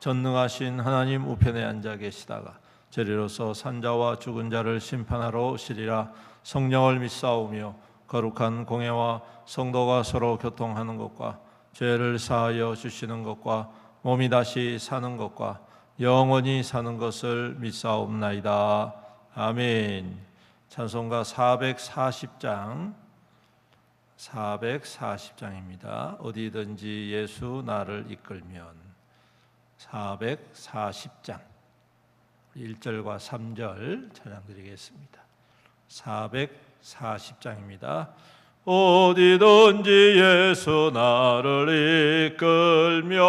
전능하신 하나님 우편에 앉아 계시다가 저리로서 산자와 죽은 자를 심판하러 오시리라 성령을 믿사오며 거룩한 공예와 성도가 서로 교통하는 것과 죄를 사하여 주시는 것과 몸이 다시 사는 것과 영원히 사는 것을 믿사옵나이다. 아멘. 찬송가 440장 440장입니다. 어디든지 예수 나를 이끌면 440장 1절과 3절 찬양 드리겠습니다. 440장입니다. 어디든지 예수 나를 이끌면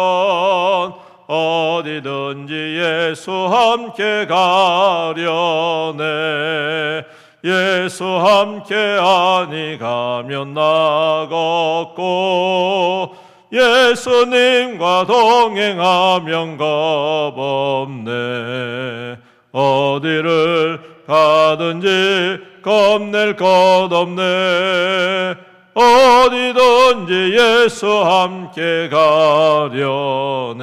어디든지 예수 함께 가려네 예수 함께 아니 가면 나겠고 예수님과 동행하면 겁없네. 어디를 가든지 겁낼 것 없네. 어디든지 예수 함께 가려네.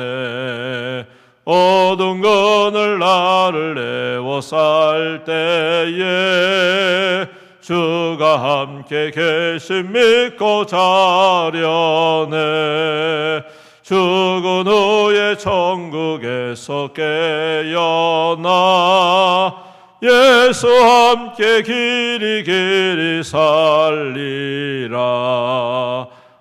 어두운 그늘 나를 내워 살 때에 주가 함께 계심 믿고 자려네. 죽은 후에 천국에서 깨어나 예수 함께 길이 길이 살리라.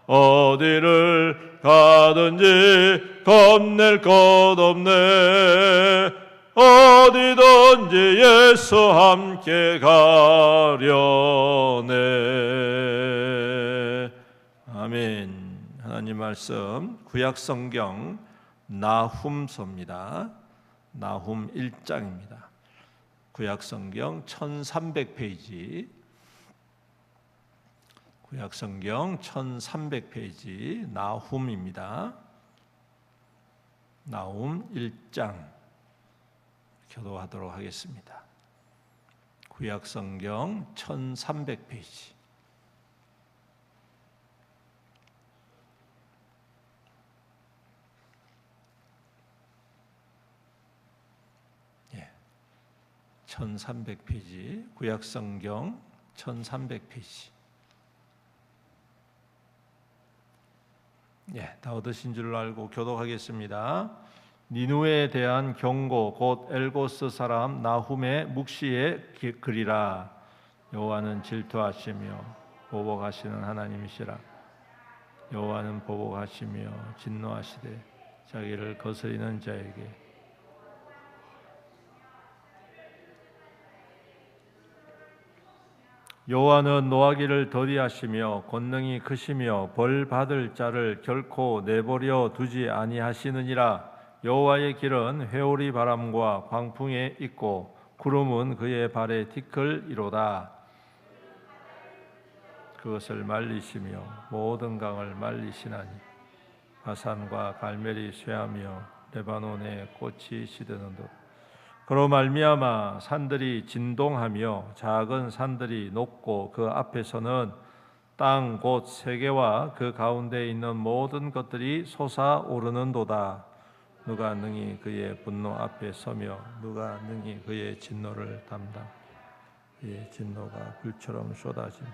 어디를 가든지 겁낼 것 없네 어디든지 예수 함께 가려네. 아멘. 하나님 말씀 구약 성경 나훔서입니다. 나훔 1장입니다. 구약 성경 1300페이지. 구약 성경 1300페이지 나훔입니다. 나훔 1장 교도하도록 하겠습니다. 구약 성경 1300페이지 예. 1300페이지 구약 성경 1300페이지 예, 다 얻으신 줄 알고 교독하겠습니다. 니누에 대한 경고 곧 엘고스 사람 나훔의 묵시의 글이라. 여호와는 질투하시며 보복하시는 하나님이시라. 여호와는 보복하시며 진노하시되 자기를 거스리는 자에게. 여호와는 노하기를 더디하시며 권능이 크시며 벌 받을 자를 결코 내버려 두지 아니하시느니라 여호와의 길은 회오리 바람과 광풍에 있고 구름은 그의 발에 티끌이로다 그것을 말리시며 모든 강을 말리시나니 바산과 갈멜이 쇠하며 레바논의 꽃이 시드는 듯 그로 말미암아 산들이 진동하며 작은 산들이 높고 그 앞에서는 땅 곧 세계와 그 가운데 있는 모든 것들이 솟아오르는도다. 누가 능히 그의 분노 앞에 서며 누가 능히 그의 진노를 담당. 그의 진노가 불처럼 쏟아짐.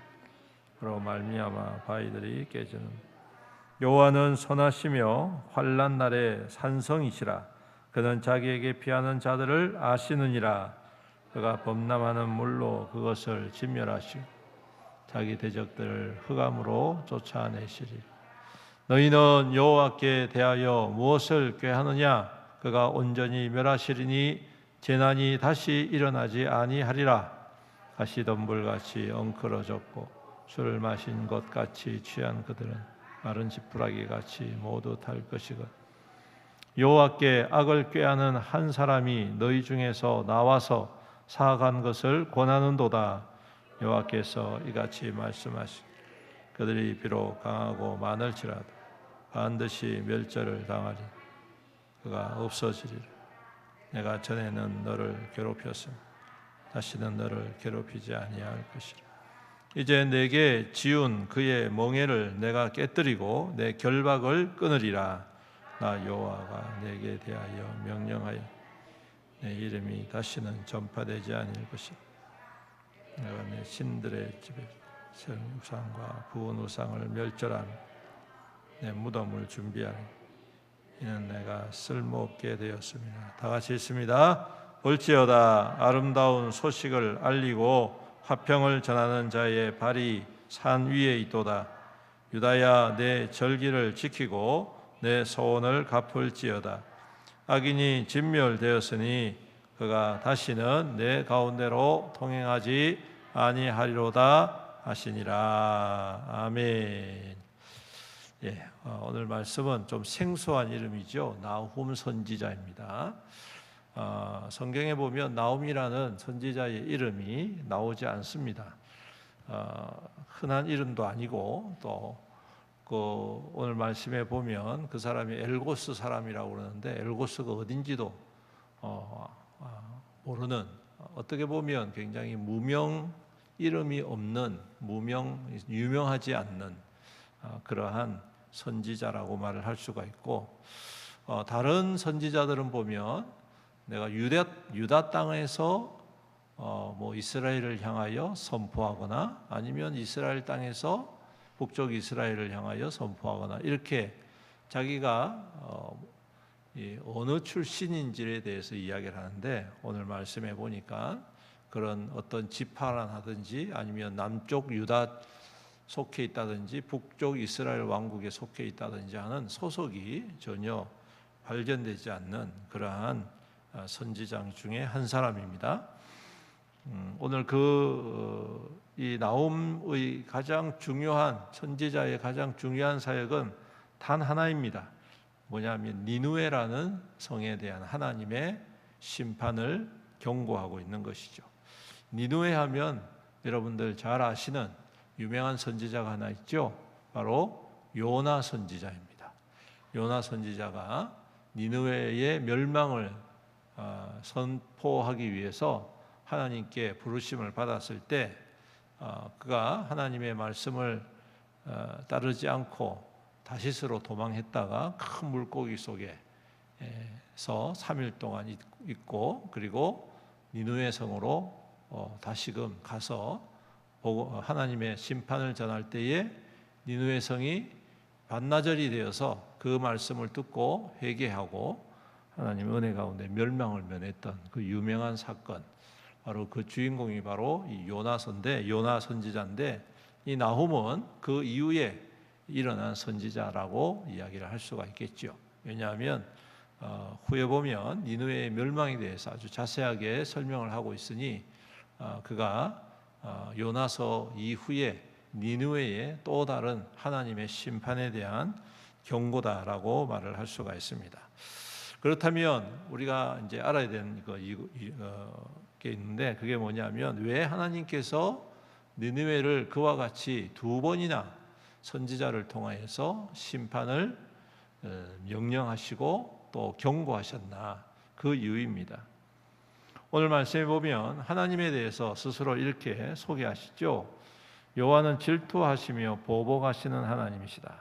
그로 말미암아 바위들이 깨지는. 여호와는 선하시며 환란 날에 산성이시라. 그는 자기에게 피하는 자들을 아시느니라 그가 범람하는 물로 그것을 진멸하시고 자기 대적들을 흑암으로 쫓아내시리 너희는 여호와께 대하여 무엇을 꾀하느냐 그가 온전히 멸하시리니 재난이 다시 일어나지 아니하리라 가시덤불같이 엉클어졌고 술을 마신 것 같이 취한 그들은 마른 지푸라기 같이 모두 탈 것이거든 여호와께 악을 꾀하는 한 사람이 너희 중에서 나와서 사악한 것을 권하는도다. 여호와께서 이같이 말씀하시. 그들이 비록 강하고 많을지라도 반드시 멸절을 당하리. 그가 없어지리라. 내가 전에는 너를 괴롭혔음. 다시는 너를 괴롭히지 아니할 것이라. 이제 내게 지운 그의 멍에를 내가 깨뜨리고 내 결박을 끊으리라. 나 여호와가 내게 대하여 명령하여 내 이름이 다시는 전파되지 아니할 것이라. 내가 내 신들의 집에 우상과 부은 우상을 멸절하며 내 무덤을 준비하리. 이는 내가 쓸모없게 되었습니다. 다 같이 있습니다. 볼지어다 아름다운 소식을 알리고 화평을 전하는 자의 발이 산 위에 있도다. 유다야 내 절기를 지키고 내 소원을 갚을지어다. 악인이 진멸되었으니 그가 다시는 내 가운데로 통행하지 아니하리로다 하시니라. 아멘. 예, 어, 오늘 말씀은 좀 생소한 이름이죠. 나훔 선지자입니다. 어, 성경에 보면 나움이라는 선지자의 이름이 나오지 않습니다. 어, 흔한 이름도 아니고 또 그 오늘 말씀에 보면 그 사람이 엘고스 사람이라고 그러는데 엘고스가 어딘지도 어, 어, 모르는 어떻게 보면 굉장히 무명 이름이 없는 무명 유명하지 않는 어, 그러한 선지자라고 말을 할 수가 있고 어, 다른 선지자들은 보면 내가 유대 유다 땅에서 어, 뭐 이스라엘을 향하여 선포하거나 아니면 이스라엘 땅에서 북쪽 이스라엘을 향하여 선포하거나 이렇게 자기가 어, 이 어느 출신인지에 대해서 이야기를 하는데 오늘 말씀해 보니까 그런 어떤 지파란 하든지 아니면 남쪽 유다 속해 있다든지 북쪽 이스라엘 왕국에 속해 있다든지 하는 소속이 전혀 발견되지 않는 그러한 아, 선지장 중에 한 사람입니다. 음, 오늘 그이 어, 나움의 가장 중요한 선지자의 가장 중요한 사역은 단 하나입니다. 뭐냐면 니누에라는 성에 대한 하나님의 심판을 경고하고 있는 것이죠. 니누에 하면 여러분들 잘 아시는 유명한 선지자가 하나 있죠. 바로 요나 선지자입니다. 요나 선지자가 니누에의 멸망을 어, 선포하기 위해서 하나님께 부르심을 받았을 때 어, 그가 하나님의 말씀을 어, 따르지 않고 다시스로 도망했다가 큰 물고기 속에서 3일 동안 있고 그리고 니누의 성으로 다시금 가서 하나님의 심판을 전할 때에 니누의 성이 반나절이 되어서 그 말씀을 듣고 회개하고 하나님 은혜 가운데 멸망을 면했던 그 유명한 사건 바로 그 주인공이 바로 이 요나선데 요나 선지자인데 이 나훔은 그 이후에 일어난 선지자라고 이야기를 할 수가 있겠죠. 왜냐하면 어, 후에 보면 니누의 멸망에 대해서 아주 자세하게 설명을 하고 있으니 어, 그가 어, 요나서 이후에 니누의 또 다른 하나님의 심판에 대한 경고다라고 말을 할 수가 있습니다. 그렇다면 우리가 이제 알아야 되는 거 어, 게 있는데 그게 뭐냐면 왜 하나님께서 느느웨를 그와 같이 두 번이나 선지자를 통하여서 심판을 어, 명령하시고 또 경고하셨나 그 이유입니다. 오늘 말씀에 보면 하나님에 대해서 스스로 이렇게 소개하시죠. 여호와는 질투하시며 보복하시는 하나님이시다.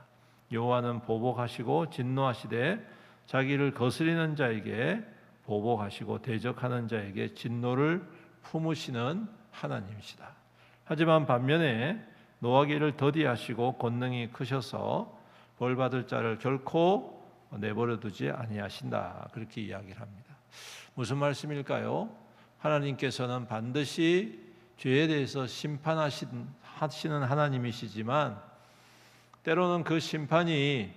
여호와는 보복하시고 진노하시되 자기를 거스리는 자에게 보복하시고 대적하는 자에게 진노를 품으시는 하나님이시다. 하지만 반면에 노하기를 더디하시고 권능이 크셔서 벌 받을 자를 결코 내버려 두지 아니하신다. 그렇게 이야기를 합니다. 무슨 말씀일까요? 하나님께서는 반드시 죄에 대해서 심판하시는 하나님이시지만 때로는 그 심판이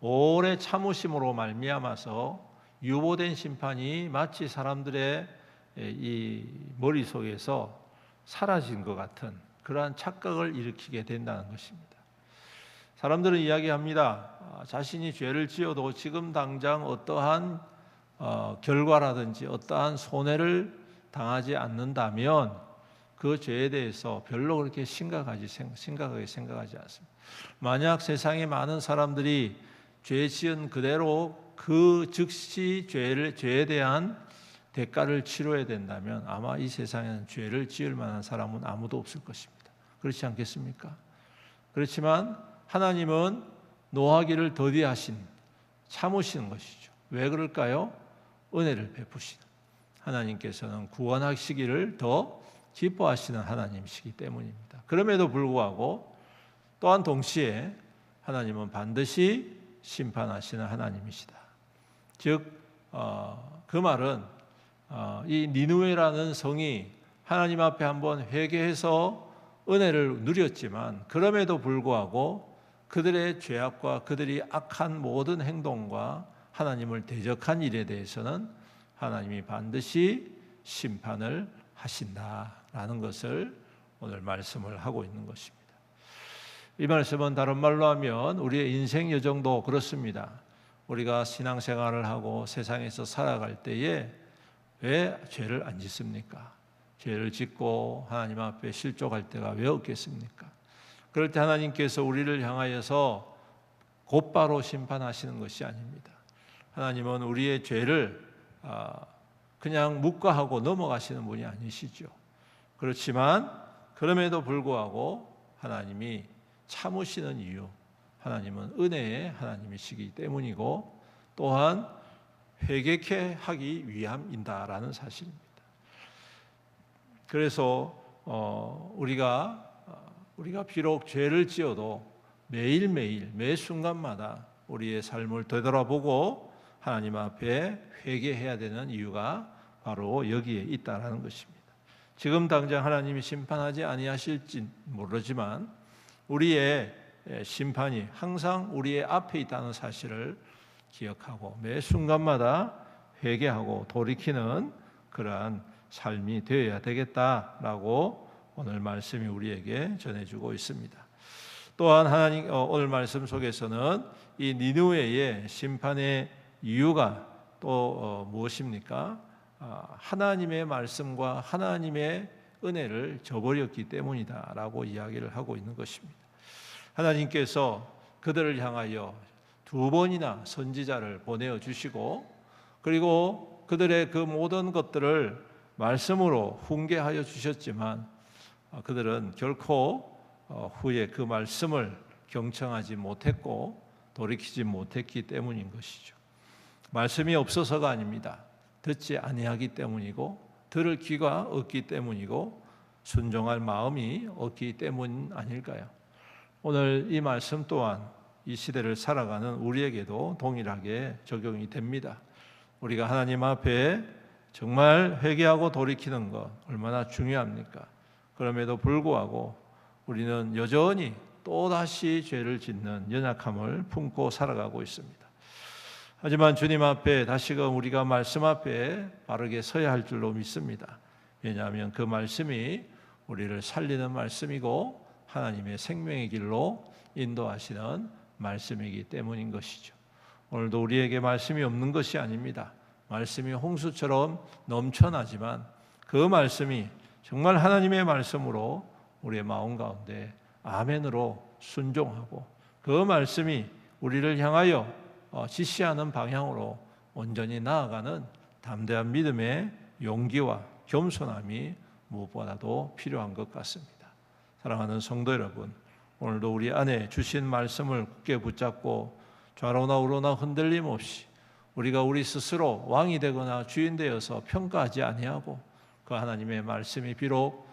오래 참으심으로 말미암아서 유보된 심판이 마치 사람들의 이 머릿속에서 사라진 것 같은 그러한 착각을 일으키게 된다는 것입니다. 사람들은 이야기합니다. 아, 자신이 죄를 지어도 지금 당장 어떠한 어, 결과라든지 어떠한 손해를 당하지 않는다면 그 죄에 대해서 별로 그렇게 심각하지 심각하게 생각하지 않습니다. 만약 세상에 많은 사람들이 죄 지은 그대로 그 즉시 죄를 죄에 대한 대가를 치러야 된다면 아마 이 세상에는 죄를 지을 만한 사람은 아무도 없을 것입니다. 그렇지 않겠습니까? 그렇지만 하나님은 노하기를 더디하신 참으시는 것이죠. 왜 그럴까요? 은혜를 베푸시는 하나님께서는 구원하시기를 더 기뻐하시는 하나님이시기 때문입니다. 그럼에도 불구하고 또한 동시에 하나님은 반드시 심판하시는 하나님이시다. 즉, 어, 그 말은 어, 이 니누에라는 성이 하나님 앞에 한번 회개해서 은혜를 누렸지만 그럼에도 불구하고 그들의 죄악과 그들이 악한 모든 행동과 하나님을 대적한 일에 대해서는 하나님이 반드시 심판을 하신다라는 것을 오늘 말씀을 하고 있는 것입니다. 이 말씀은 다른 말로 하면 우리의 인생 여정도 그렇습니다. 우리가 신앙생활을 하고 세상에서 살아갈 때에 왜 죄를 안 짓습니까? 죄를 짓고 하나님 앞에 실족할 때가 왜 없겠습니까? 그럴 때 하나님께서 우리를 향하여서 곧바로 심판하시는 것이 아닙니다. 하나님은 우리의 죄를 아, 그냥 묵과하고 넘어가시는 분이 아니시죠. 그렇지만 그럼에도 불구하고 하나님이 참으시는 이유, 하나님은 은혜의 하나님이시기 때문이고 또한 회개케 하기 위함인다라는 사실입니다. 그래서 어, 우리가 우리가 비록 죄를 지어도 매일 매일 매 순간마다 우리의 삶을 되돌아보고 하나님 앞에 회개해야 되는 이유가 바로 여기에 있다라는 것입니다. 지금 당장 하나님이 심판하지 아니하실지 모르지만 우리의 심판이 항상 우리의 앞에 있다는 사실을 기억하고 매 순간마다 회개하고 돌이키는 그러한 삶이 되어야 되겠다라고 오늘 말씀이 우리에게 전해주고 있습니다. 또한 하나님 어, 오늘 말씀 속에서는 이 니누웨의 심판의 이유가 또 어, 무엇입니까? 아, 하나님의 말씀과 하나님의 은혜를 저버렸기 때문이다라고 이야기를 하고 있는 것입니다. 하나님께서 그들을 향하여 두 번이나 선지자를 보내어 주시고 그리고 그들의 그 모든 것들을 말씀으로 훈계하여 주셨지만 아, 그들은 결코 어, 후에 그 말씀을 경청하지 못했고 돌이키지 못했기 때문인 것이죠. 말씀이 없어서가 아닙니다. 듣지 아니하기 때문이고 들을 귀가 없기 때문이고 순종할 마음이 없기 때문 아닐까요? 오늘 이 말씀 또한 이 시대를 살아가는 우리에게도 동일하게 적용이 됩니다. 우리가 하나님 앞에 정말 회개하고 돌이키는 것 얼마나 중요합니까? 그럼에도 불구하고 우리는 여전히 또다시 죄를 짓는 연약함을 품고 살아가고 있습니다. 하지만 주님 앞에 다시금 우리가 말씀 앞에 바르게 서야 할 줄로 믿습니다. 왜냐하면 그 말씀이 우리를 살리는 말씀이고 하나님의 생명의 길로 인도하시는 말씀이기 때문인 것이죠. 오늘도 우리에게 말씀이 없는 것이 아닙니다. 말씀이 홍수처럼 넘쳐나지만 그 말씀이 정말 하나님의 말씀으로 우리의 마음 가운데 아멘으로 순종하고 그 말씀이 우리를 향하여 어, 지시하는 방향으로 온전히 나아가는 담대한 믿음의 용기와 겸손함이 무엇보다도 필요한 것 같습니다. 사랑하는 성도 여러분, 오늘도 우리 안에 주신 말씀을 굳게 붙잡고 좌로나 우로나 흔들림 없이 우리가 우리 스스로 왕이 되거나 주인 되어서 평가하지 아니하고 그 하나님의 말씀이 비록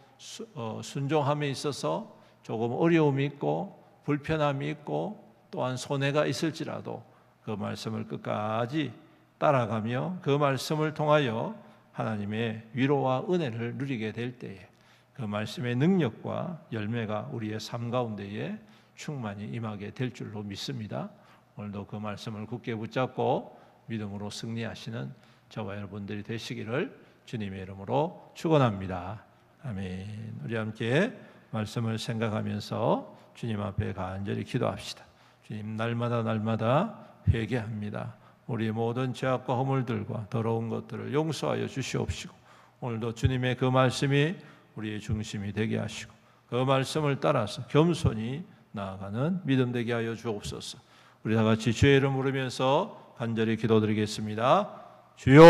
어, 순종함에 있어서 조금 어려움이 있고 불편함이 있고 또한 손해가 있을지라도 그 말씀을 끝까지 따라가며 그 말씀을 통하여 하나님의 위로와 은혜를 누리게 될 때에 그 말씀의 능력과 열매가 우리의 삶 가운데에 충만히 임하게 될 줄로 믿습니다. 오늘도 그 말씀을 굳게 붙잡고 믿음으로 승리하시는 저와 여러분들이 되시기를 주님의 이름으로 축원합니다. 아멘. 우리 함께 말씀을 생각하면서 주님 앞에 간절히 기도합시다. 주님 날마다 날마다 회개합니다. 우리 모든 죄악과 허물들과 더러운 것들을 용서하여 주시옵시고 오늘도 주님의 그 말씀이 우리의 중심이 되게 하시고 그 말씀을 따라서 겸손히 나아가는 믿음 되게 하여 주옵소서. 우리 다 같이 주의 이름 부르면서 간절히 기도드리겠습니다. 주여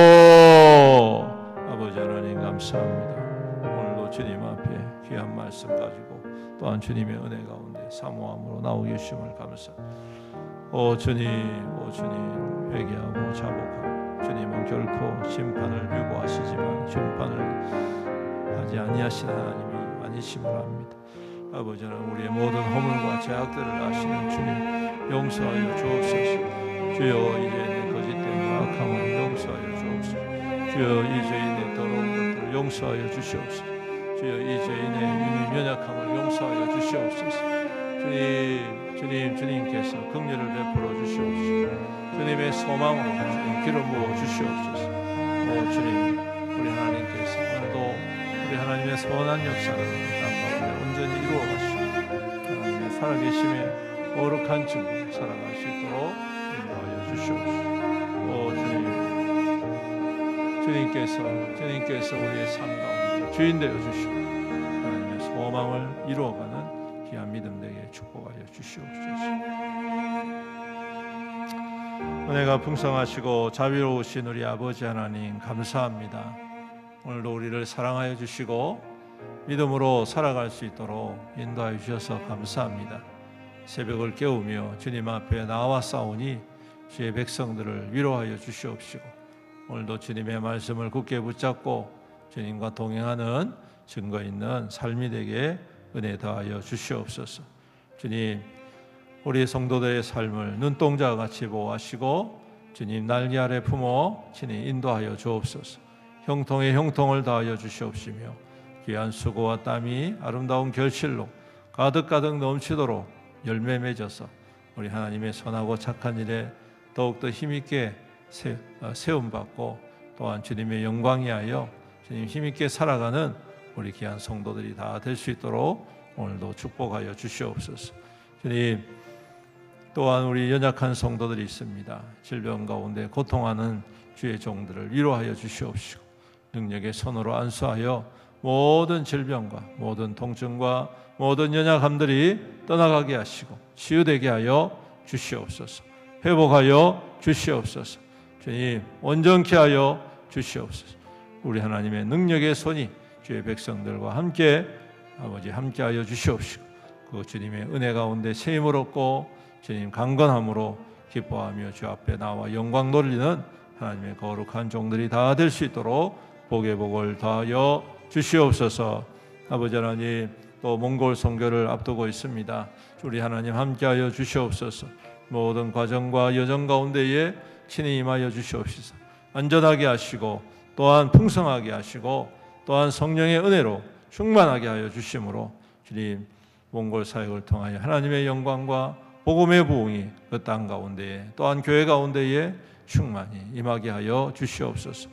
아버지 하나님 감사합니다. 오늘도 주님 앞에 귀한 말씀 가지고 또한 주님의 은혜 가운데 사모함으로 나오게 하심을 감사. 오 주님, 오 주님 회개하고 자복하고 주님은 결코 심판을 유보하시지만 심판을 하지 아니하신 하나님이 아니심을 압니다. 아버지 하나님 우리의 모든 허물과 죄악들을 아시는 주님 용서하여 주옵소서. 주여 이제 있는 거짓됨과 악함을 용서하여 주옵소서. 주여 이 죄인의 더러운 것들을 용서하여 주시옵소서. 주여 이 죄인의 유님 연약함을 용서하여 주시옵소서. 주님, 주님, 주님께서 긍휼을 베풀어 주시옵소서. 주님의 소망으로 주님 기름 부어 주시옵소서. 오 주님, 우리 하나님께서 오늘도 우리 하나님의 선한 역사를 땅 가운데 온전히 이루어 가시고 하나님의 살아계심에 거룩한 증거 살아갈 수 있도록 인도하여 주시옵소서. 오 주님, 주님께서 주님께서 우리의 삶 가운데 주인 되어 주시고 하나님의 소망을 이루어가는 믿음 되게 축복하여 주시옵소서. 은혜가 풍성하시고 자비로우신 우리 아버지 하나님 감사합니다. 오늘도 우리를 사랑하여 주시고 믿음으로 살아갈 수 있도록 인도하여 주셔서 감사합니다. 새벽을 깨우며 주님 앞에 나와 싸우니 주의 백성들을 위로하여 주시옵시고 오늘도 주님의 말씀을 굳게 붙잡고 주님과 동행하는 증거 있는 삶이 되게 은혜 더하여 주시옵소서. 주님 우리 성도들의 삶을 눈동자와 같이 보호하시고 주님 날개 아래 품어 친히 인도하여 주옵소서. 형통에 형통을 다하여 주시옵시며 귀한 수고와 땀이 아름다운 결실로 가득가득 넘치도록 열매 맺어서 우리 하나님의 선하고 착한 일에 더욱더 힘있게 어, 세움 받고 또한 주님의 영광이 하여 주님 힘있게 살아가는 우리 귀한 성도들이 다 될 수 있도록 오늘도 축복하여 주시옵소서. 주님 또한 우리 연약한 성도들이 있습니다. 질병 가운데 고통하는 주의 종들을 위로하여 주시옵시고 능력의 손으로 안수하여 모든 질병과 모든 통증과 모든 연약함들이 떠나가게 하시고 치유되게 하여 주시옵소서. 회복하여 주시옵소서. 주님 온전케 하여 주시옵소서. 우리 하나님의 능력의 손이 주의 백성들과 함께 아버지 함께하여 주시옵시고 그 주님의 은혜 가운데 새 힘을 얻고 주님 강건함으로 기뻐하며 주 앞에 나와 영광 돌리는 하나님의 거룩한 종들이 다 될 수 있도록 복의 복을 더하여 주시옵소서. 아버지 하나님 또 몽골 선교를 앞두고 있습니다. 우리 하나님 함께하여 주시옵소서. 모든 과정과 여정 가운데에 친히 임하여 주시옵소서. 안전하게 하시고 또한 풍성하게 하시고 또한 성령의 은혜로 충만하게 하여 주심으로 주님 몽골 사역을 통하여 하나님의 영광과 복음의 부흥이 그 땅 가운데에 또한 교회 가운데에 충만히 임하게 하여 주시옵소서.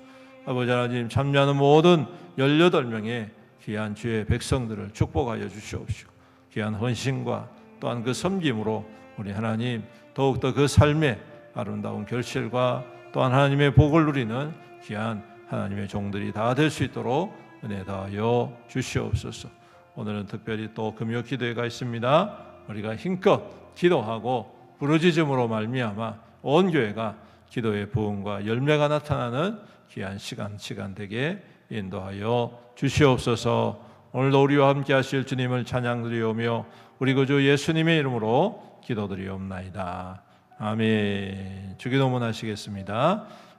아버지 하나님 참여하는 모든 18명의 귀한 주의 백성들을 축복하여 주시옵시고 귀한 헌신과 또한 그 섬김으로 우리 하나님 더욱더 그 삶의 아름다운 결실과 또한 하나님의 복을 누리는 귀한 하나님의 종들이 다 될 수 있도록 은혜 다하여 주시옵소서. 오늘은 특별히 또 금요 기도회가 있습니다. 우리가 힘껏 기도하고 부르짖음으로 말미암아 온 교회가 기도의 부흥과 열매가 나타나는 귀한 시간 시간 되게 인도하여 주시옵소서. 오늘도 우리와 함께 하실 주님을 찬양드리오며 우리 구주 예수님의 이름으로 기도드리옵나이다. 아멘. 주기도문 하시겠습니다.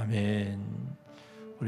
아멘.